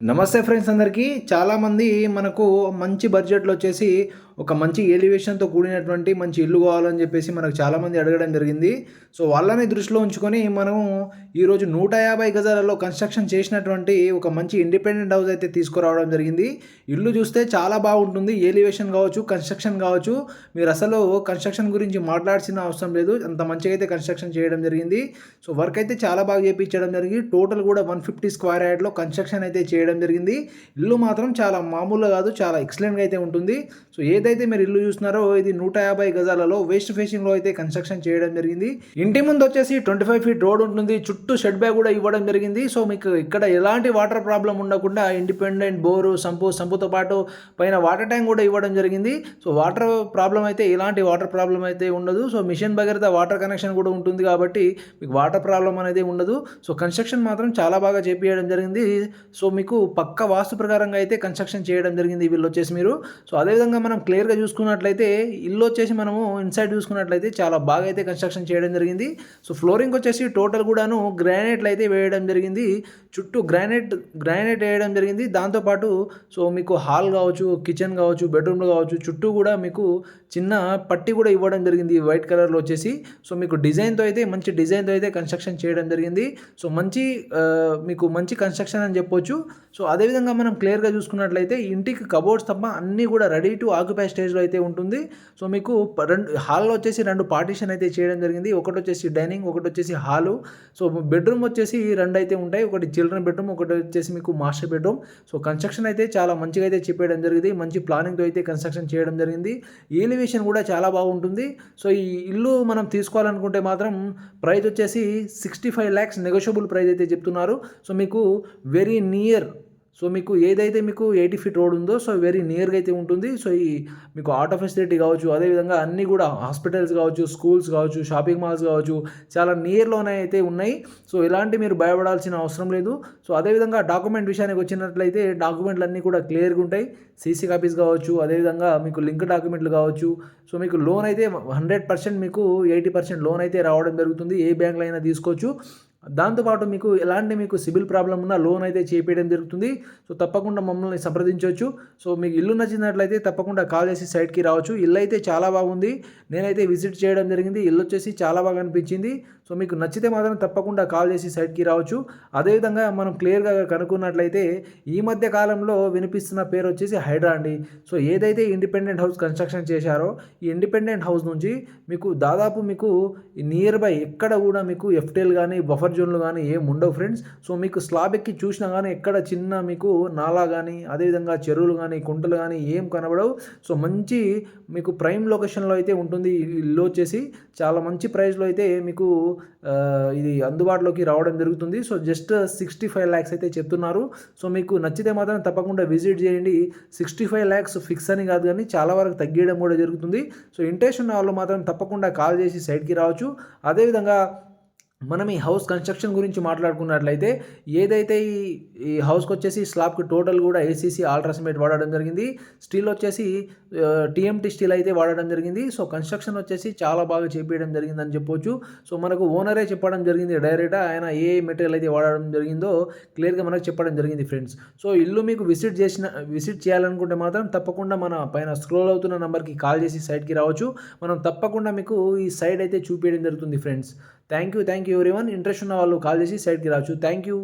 నమస్తే ఫ్రెండ్స్ అందరికీ. చాలామంది మనకు మంచి బడ్జెట్లో వచ్చేసి ఒక మంచి ఎలివేషన్తో కూడినటువంటి మంచి ఇల్లు కావాలని చెప్పేసి మనకు చాలామంది అడగడం జరిగింది. సో వాళ్ళని దృష్టిలో ఉంచుకొని మనము ఈరోజు నూట యాభై గజాలలో కన్స్ట్రక్షన్ చేసినటువంటి ఒక మంచి ఇండిపెండెంట్ హౌస్ అయితే తీసుకురావడం జరిగింది. ఇల్లు చూస్తే చాలా బాగుంటుంది. ఎలివేషన్ కావచ్చు కన్స్ట్రక్షన్ కావచ్చు. మీరు అసలు కన్స్ట్రక్షన్ గురించి మాట్లాడాల్సిన అవసరం లేదు. అంత మంచిగా అయితే కన్స్ట్రక్షన్ చేయడం జరిగింది. సో వర్క్ అయితే చాలా బాగా చేయించడం జరిగింది. టోటల్ కూడా వన్ ఫిఫ్టీ స్క్వేర్ యార్డ్లో కన్స్ట్రక్షన్ అయితే చేయడం జరిగింది. ఇల్లు మాత్రం చాలా మామూలుగా కాదు చాలా ఎక్సలెంట్గా అయితే ఉంటుంది. సో ఏదైతే మీరు ఇల్లు చూస్తున్నారో ఇది నూట యాభై గజాలలో వెస్ట్ ఫేసింగ్లో అయితే కన్స్ట్రక్షన్ చేయడం జరిగింది. ఇంటి ముందు వచ్చేసి ట్వంటీ ఫైవ్ ఫీట్ రోడ్ ఉంటుంది. చుట్టూ షెడ్ బ్యాగ్ కూడా ఇవ్వడం జరిగింది. సో మీకు ఇక్కడ ఎలాంటి వాటర్ ప్రాబ్లం ఉండకుండా ఇండిపెండెంట్ బోరు సంపు సంపుతో పాటు పైన వాటర్ ట్యాంక్ కూడా ఇవ్వడం జరిగింది. సో వాటర్ ప్రాబ్లం అయితే ఎలాంటి వాటర్ ప్రాబ్లం అయితే ఉండదు. So mission Bhagiratha water connection కూడా ఉంటుంది కాబట్టి మీకు వాటర్ ప్రాబ్లం అనేది ఉండదు. సో కన్స్ట్రక్షన్ మాత్రం చాలా బాగా చేపించడం జరిగింది. సో మీకు పక్క వాస్తు ప్రకారంగా అయితే కన్స్ట్రక్షన్ చేయడం జరిగింది వీళ్ళు వచ్చేసి మీరు. సో అదేవిధంగా మనం క్లియర్గా చూసుకున్నట్లయితే ఇల్లు వచ్చేసి మనము ఇన్సైడ్ చూసుకున్నట్లయితే చాలా బాగా అయితే కన్స్ట్రక్షన్ చేయడం జరిగింది. సో ఫ్లోరింగ్ వచ్చేసి టోటల్ కూడాను గ్రానైట్లు అయితే వేయడం జరిగింది. చుట్టూ గ్రానైట్ గ్రానైట్ వేయడం జరిగింది. దాంతోపాటు సో మీకు హాల్ కావచ్చు కిచెన్ కావచ్చు బెడ్రూమ్లు కావచ్చు చుట్టూ కూడా మీకు చిన్న పట్టి కూడా ఇవ్వడం జరిగింది వైట్ కలర్లో వచ్చేసి. సో మీకు డిజైన్తో అయితే మంచి డిజైన్తో అయితే కన్స్ట్రక్షన్ చేయడం జరిగింది. సో మంచి మీకు మంచి కన్స్ట్రక్షన్ అని చెప్పొచ్చు. సో అదేవిధంగా మనం క్లియర్గా చూసుకున్నట్లయితే ఇంటికి కబోర్డ్స్ తప్ప అన్నీ కూడా రెడీ టు ఆక్యుపై స్టేజ్లో అయితే ఉంటుంది. సో మీకు రెండు హాల్లో వచ్చేసి రెండు పార్టీషన్ అయితే చేయడం జరిగింది. ఒకటి వచ్చేసి డైనింగ్ ఒకటి వచ్చేసి హాలు. సో బెడ్రూమ్ వచ్చేసి రెండు అయితే ఉంటాయి. ఒకటి చిల్డ్రన్ బెడ్రూమ్ ఒకటి వచ్చేసి మీకు మాస్టర్ బెడ్రూమ్. సో కన్స్ట్రక్షన్ అయితే చాలా మంచిగా అయితే చెప్పేయడం జరిగింది. మంచి ప్లానింగ్తో అయితే కన్స్ట్రక్షన్ చేయడం జరిగింది. ఎలివేషన్ కూడా చాలా బాగుంటుంది. సో ఈ ఇల్లు మనం తీసుకోవాలనుకుంటే మాత్రం ప్రైస్ వచ్చేసి sixty five lakhs negotiable price అయితే చెప్తున్నారు. సో మీకు వెరీ నియర్ సో మీకు ఏదైతే మీకు ఎయిటీ ఫీట్ రోడ్ ఉందో సో వెరీ నియర్గా అయితే ఉంటుంది. సో ఈ మీకు ఆటో ఫెసిలిటీ కావచ్చు అదేవిధంగా అన్నీ కూడా హాస్పిటల్స్ కావచ్చు స్కూల్స్ కావచ్చు షాపింగ్ మాల్స్ కావచ్చు చాలా నియర్లోనే అయితే ఉన్నాయి. సో ఇలాంటి మీరు భయపడాల్సిన అవసరం లేదు. సో అదేవిధంగా డాక్యుమెంట్ విషయానికి వచ్చినట్లయితే డాక్యుమెంట్లు అన్నీ కూడా క్లియర్గా ఉంటాయి. సీసీ కాపీస్ కావచ్చు అదేవిధంగా మీకు లింక్ డాక్యుమెంట్లు కావచ్చు. సో మీకు లోన్ అయితే హండ్రెడ్ పర్సెంట్ మీకు ఎయిటీ పర్సెంట్ లోన్ అయితే రావడం జరుగుతుంది. ఏ బ్యాంక్లో అయినా తీసుకోవచ్చు. దాంతోపాటు మీకు ఎలాంటి మీకు సిబిల్ ప్రాబ్లం ఉన్నా లోన్ అయితే చేపేయడం జరుగుతుంది. సో తప్పకుండా మమ్మల్ని సంప్రదించవచ్చు. సో మీకు ఇల్లు నచ్చినట్లయితే తప్పకుండా కాల్ చేసి సైట్కి రావచ్చు. ఇల్లు అయితే చాలా బాగుంది. నేనైతే విజిట్ చేయడం జరిగింది. ఇల్లు వచ్చేసి చాలా బాగా అనిపించింది. సో మీకు నచ్చితే మాత్రం తప్పకుండా కాల్ చేసి సైట్కి రావచ్చు. అదేవిధంగా మనం క్లియర్గా కనుక్కున్నట్లయితే ఈ మధ్య కాలంలో వినిపిస్తున్న పేరు వచ్చేసి హైడ్రా అండి. సో ఏదైతే ఇండిపెండెంట్ హౌస్ కన్స్ట్రక్షన్ చేశారో ఈ ఇండిపెండెంట్ హౌస్ నుంచి మీకు దాదాపు మీకు నియర్ బై ఎక్కడ కూడా మీకు ఎఫ్టెల్ కానీ బఫర్ జోన్లు కానీ ఏం ఉండవు ఫ్రెండ్స్ సో మీకు స్లాబ్ ఎక్కి చూసినా కానీ ఎక్కడ చిన్న మీకు నాలా కానీ అదేవిధంగా చెరువులు కానీ కుంటలు కానీ ఏం కనబడవు. సో మంచి మీకు ప్రైమ్ లొకేషన్లో అయితే ఉంటుంది ఇల్లు వచ్చేసి. చాలా మంచి ప్రైస్లో అయితే మీకు ఇది అందుబాటులోకి రావడం జరుగుతుంది. So just sixty five lakhs అయితే చెప్తున్నారు. సో మీకు నచ్చితే మాత్రం తప్పకుండా విజిట్ చేయండి. సిక్స్టీ ఫైవ్ ల్యాక్స్ ఫిక్స్ అని కాదు కానీ చాలా వరకు తగ్గియడం కూడా జరుగుతుంది. సో ఇంట్రెస్ట్ ఉన్న వాళ్ళు మాత్రం తప్పకుండా కాల్ చేసి సైడ్కి రావచ్చు. అదేవిధంగా మనం ఈ హౌస్ కన్స్ట్రక్షన్ గురించి మాట్లాడుకున్నట్లయితే ఏదైతే ఈ ఈ హౌస్కి వచ్చేసి స్లాబ్కి టోటల్ కూడా ఏసీసీ ఆల్ట్రాసిమేట్ వాడడం జరిగింది. స్టీల్ వచ్చేసి టీఎంటీ స్టీల్ అయితే వాడడం జరిగింది. సో కన్స్ట్రక్షన్ వచ్చేసి చాలా బాగా చేపించడం జరిగిందని చెప్పొచ్చు. సో మనకు ఓనరే చెప్పడం జరిగింది డైరెక్ట్గా. ఆయన ఏ మెటీరియల్ అయితే వాడడం జరిగిందో క్లియర్గా మనకు చెప్పడం జరిగింది ఫ్రెండ్స్. సో ఇల్లు మీకు విజిట్ చేసిన విజిట్ చేయాలనుకుంటే మాత్రం తప్పకుండా మన పైన స్క్రోల్ అవుతున్న నెంబర్కి కాల్ చేసి సైట్కి రావచ్చు. మనం తప్పకుండా మీకు ఈ సైడ్ అయితే చూపించడం జరుగుతుంది friends. Thank you thank you everyone. Interest ఉన్న వాళ్ళు కాల్ చేసి సైడ్కి రావచ్చు. Thank you.